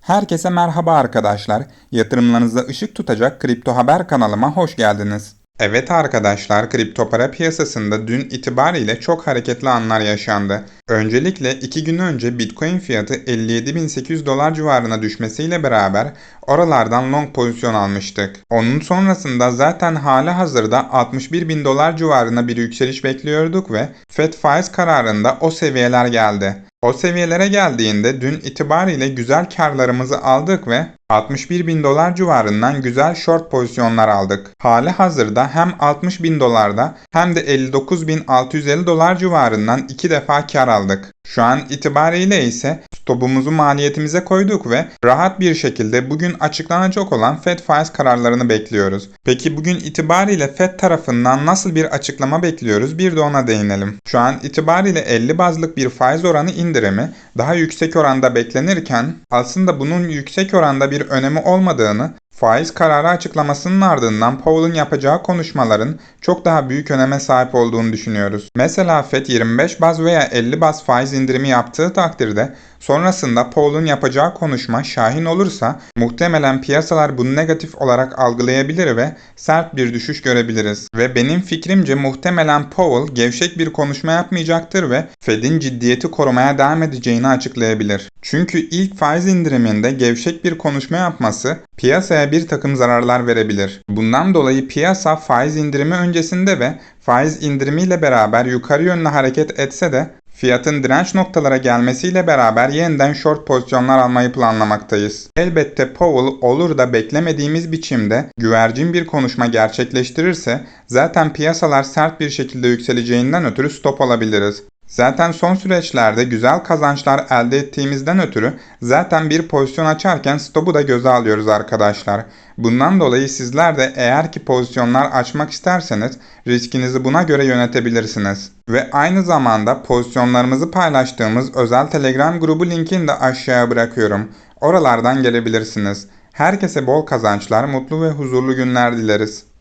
Herkese merhaba arkadaşlar. Yatırımlarınıza ışık tutacak Kripto Haber kanalıma hoş geldiniz. Evet arkadaşlar, kripto para piyasasında dün itibariyle çok hareketli anlar yaşandı. Öncelikle 2 gün önce Bitcoin fiyatı 57.800 dolar civarına düşmesiyle beraber oralardan long pozisyon almıştık. Onun sonrasında zaten hala hazırda 61.000 dolar civarına bir yükseliş bekliyorduk ve Fed faiz kararında o seviyeler geldi. O seviyelere geldiğinde dün itibariyle güzel karlarımızı aldık ve 61 bin dolar civarından güzel short pozisyonlar aldık. Hali hazırda hem 60 bin dolarda hem de 59.650 dolar civarından iki defa kar aldık. Şu an itibariyle ise stopumuzu maliyetimize koyduk ve rahat bir şekilde bugün açıklanacak olan Fed faiz kararlarını bekliyoruz. Peki bugün itibariyle Fed tarafından nasıl bir açıklama bekliyoruz bir de ona değinelim. Şu an itibariyle 50 bazlık bir faiz oranı indirimi daha yüksek oranda beklenirken aslında bunun yüksek oranda bir önemi olmadığını Faiz kararı açıklamasının ardından Powell'ın yapacağı konuşmaların çok daha büyük öneme sahip olduğunu düşünüyoruz. Mesela Fed 25 baz veya 50 baz faiz indirimi yaptığı takdirde sonrasında Powell'ın yapacağı konuşma şahin olursa muhtemelen piyasalar bunu negatif olarak algılayabilir ve sert bir düşüş görebiliriz. Ve benim fikrimce muhtemelen Powell gevşek bir konuşma yapmayacaktır ve Fed'in ciddiyeti korumaya devam edeceğini açıklayabilir. Çünkü ilk faiz indiriminde gevşek bir konuşma yapması piyasaya bir takım zararlar verebilir. Bundan dolayı piyasa faiz indirimi öncesinde ve faiz indirimiyle beraber yukarı yönlü hareket etse de fiyatın direnç noktalara gelmesiyle beraber yeniden short pozisyonlar almayı planlamaktayız. Elbette Powell olur da beklemediğimiz biçimde güvercin bir konuşma gerçekleştirirse zaten piyasalar sert bir şekilde yükseleceğinden ötürü stop alabiliriz. Zaten son süreçlerde güzel kazançlar elde ettiğimizden ötürü zaten bir pozisyon açarken stopu da göze alıyoruz arkadaşlar. Bundan dolayı sizler de eğer ki pozisyonlar açmak isterseniz riskinizi buna göre yönetebilirsiniz. Ve aynı zamanda pozisyonlarımızı paylaştığımız özel Telegram grubu linkini de aşağıya bırakıyorum. Oralardan gelebilirsiniz. Herkese bol kazançlar, mutlu ve huzurlu günler dileriz.